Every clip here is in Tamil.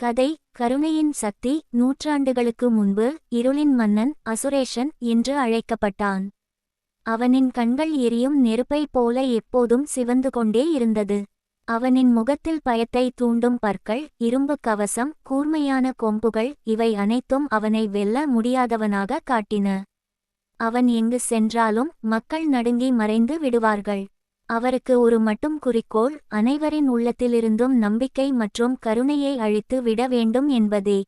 கதை கருணையின் சக்தி நூற்றாண்டுகளுக்கு முன்பு இருளின் மன்னன் அசுரேஷன் என்று அழைக்கப்பட்டான். அவனின் கண்கள் எரியும் நெருப்பைப் போல எப்போதும் சிவந்து கொண்டே இருந்தது. அவனின் முகத்தில் பயத்தை தூண்டும் பற்கள் இரும்பு கவசம் கூர்மையான கொம்புகள் இவை அனைத்தும் அவனை வெல்ல முடியாதவனாக காட்டின. அவன் எங்கு சென்றாலும் மக்கள் நடுங்கி மறைந்து விடுவார்கள். அவருக்கு ஒரு மட்டும் குறிக்கோள் அனைவரின் உள்ளத்திலிருந்தும் நம்பிக்கை மற்றும் கருணையை அழித்து விட வேண்டும் என்பதே.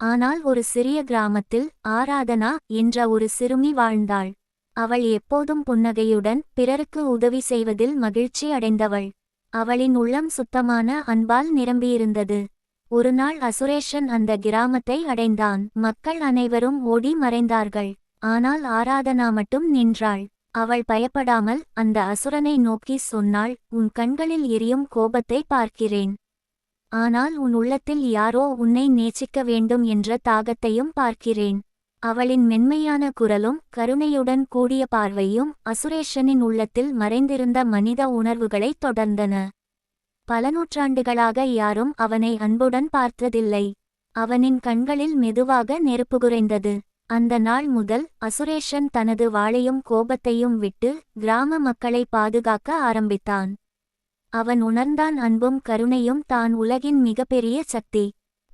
ஆனால் ஒரு சிறிய கிராமத்தில் ஆராதனா என்ற ஒரு சிறுமி வாழ்ந்தாள். அவள் எப்போதும் புன்னகையுடன் பிறருக்கு உதவி செய்வதில் மகிழ்ச்சி அடைந்தவள். அவளின் உள்ளம் சுத்தமான அன்பால் நிரம்பியிருந்தது. ஒருநாள் அசுரேஷன் அந்த கிராமத்தை அடைந்தான். மக்கள் அனைவரும் ஓடி மறைந்தார்கள். ஆனால் ஆராதனா மட்டும் நின்றாள். அவள் பயப்படாமல் அந்த அசுரனை நோக்கி சொன்னாள் உன் கண்களில் எரியும் கோபத்தை பார்க்கிறேன். ஆனால் உன் உள்ளத்தில் யாரோ உன்னை நேசிக்க வேண்டும் என்ற தாகத்தையும் பார்க்கிறேன். அவளின் மென்மையான குரலும் கருணையுடன் கூடிய பார்வையும் அசுரேஷனின் உள்ளத்தில் மறைந்திருந்த மனித உணர்வுகளைத் தொடர்ந்தன. பல நூற்றாண்டுகளாக யாரும் அவனை அன்புடன் பார்த்ததில்லை. அவனின் கண்களில் மெதுவாக நெருப்பு குறைந்தது. அந்த நாள் முதல் அசுரேஷன் தனது வாளையும் கோபத்தையும் விட்டு கிராம மக்களை பாதுகாக்க ஆரம்பித்தான். அவன் உணர்ந்தான் அன்பும் கருணையும் தான் உலகின் மிகப்பெரிய சக்தி.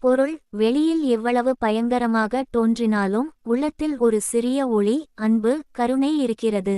பொருள் வெளியில் எவ்வளவு பயங்கரமாக தோன்றினாலும் உள்ளத்தில் ஒரு சிறிய ஒளி அன்பு கருணை இருக்கிறது.